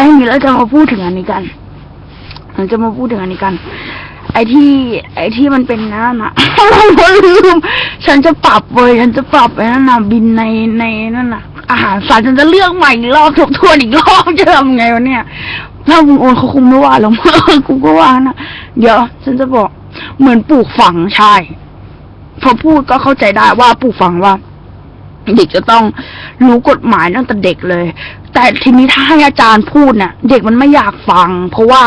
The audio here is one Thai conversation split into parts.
แล้วทีนี้เราจะมาพูดถึงอันนี้กันเราจะมาพูดถึงอันนี้กัน ไอที่ ไอที่มันเป็นนั่นน่ะเราลืม ฉันจะปรับเว้ยฉันจะปรับไอ้นั่นน่ะบินในในนั่นน่ะ อาหารสัตว์ฉันจะเลือกใหม่อีกรอบทบทวนอีกรอบจะทำไงวะเนี่ยถ้ามึงโอนเขาคงไม่ว่าหรอกกูก็ว่านะเดี๋ยวฉันจะบอก เหมือนปลูกฝังใช่พอพูดก็เข้าใจได้ว่าปลูกฝังว่า เด็กจะต้องรู้กฎหมายตั้งแต่เด็กเลย แต่ทีนี้ถ้าให้อาจารย์พูดน่ะ เด็กมันไม่อยากฟัง เพราะว่า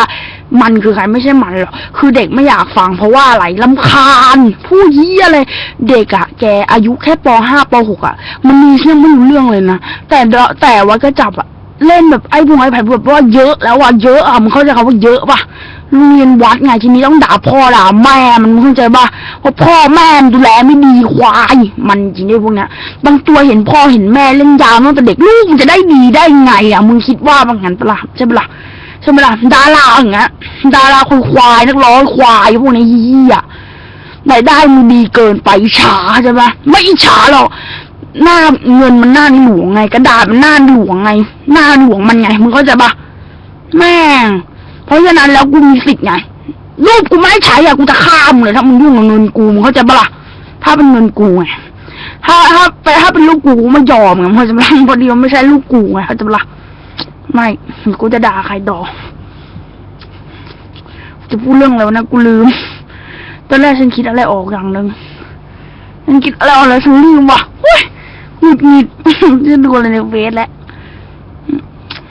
มันคือใครไม่ใช่มันหรอกคือเด็กไม่อยากฟัง เพราะว่าอะไรลำคาญผู้เยี่ยเลย เด็กอะแกอายุแค่ปห้าปหกอะมันมีเรื่องไม่รู้เรื่องเลยนะแต่แต่ว่าก็จับอะเล่นแบบไอ้พวกไอ้ไผ่แบบว่าเยอะแล้วอะเยอะอะมันเข้าใจคำว่าเยอะปะ โรงเรียนวัดไงทีนี้ต้องด่าพ่อด่าแม่มันมึงเข้าใจปะเพราะพ่อแม่มันดูแลไม่ดีควาย มันจริงไอ้พวกเนี้ยบางตัวเห็นพ่อเห็นแม่เล่นยาวตั้งแต่เด็กลูกมันจะได้ดีได้ไงอะมึงคิดว่าบางงั้นปะล่ะใช่ปะล่ะใช่ปล่ะดาราอย่างเงี้ยดาราคนควายนักร้องควายพวกนี้เหี้ยรายได้มึงดีเกินไปฉาใช่ปะไม่ฉาหรอกหน้าเงินมันหน้าหลวงไง กระดาษมันหน้าหลวงไง หน้าหลวงมันไงมึงเข้าใจปะแม่ง เพราะฉะนั้นแล้วกูมีสิทธิ์ไงรูปกูไม่ใช้อะกูจะฆ่ามึงเลยถ้ามึงยุ่งกับเงินกูมึงเข้าใจปะล่ะถ้าเป็นเงินกูไงถ้าถ้าไปถ้าเป็นลูกกูกูไม่ยอมไงเพราะจะรังพอดีมันไม่ใช่ลูกกูไงเขาจะรักไม่กูจะด่าใครต่อจะพูดเรื่องอะไรวนะกูลืม ตอนแรกฉันคิดอะไรออกอย่างหนึ่งฉันคิดอะไรออกแล้วฉันลืมว่ะเฮ้ยหงุดหงิดจะดูอะไรในเฟซแล้ว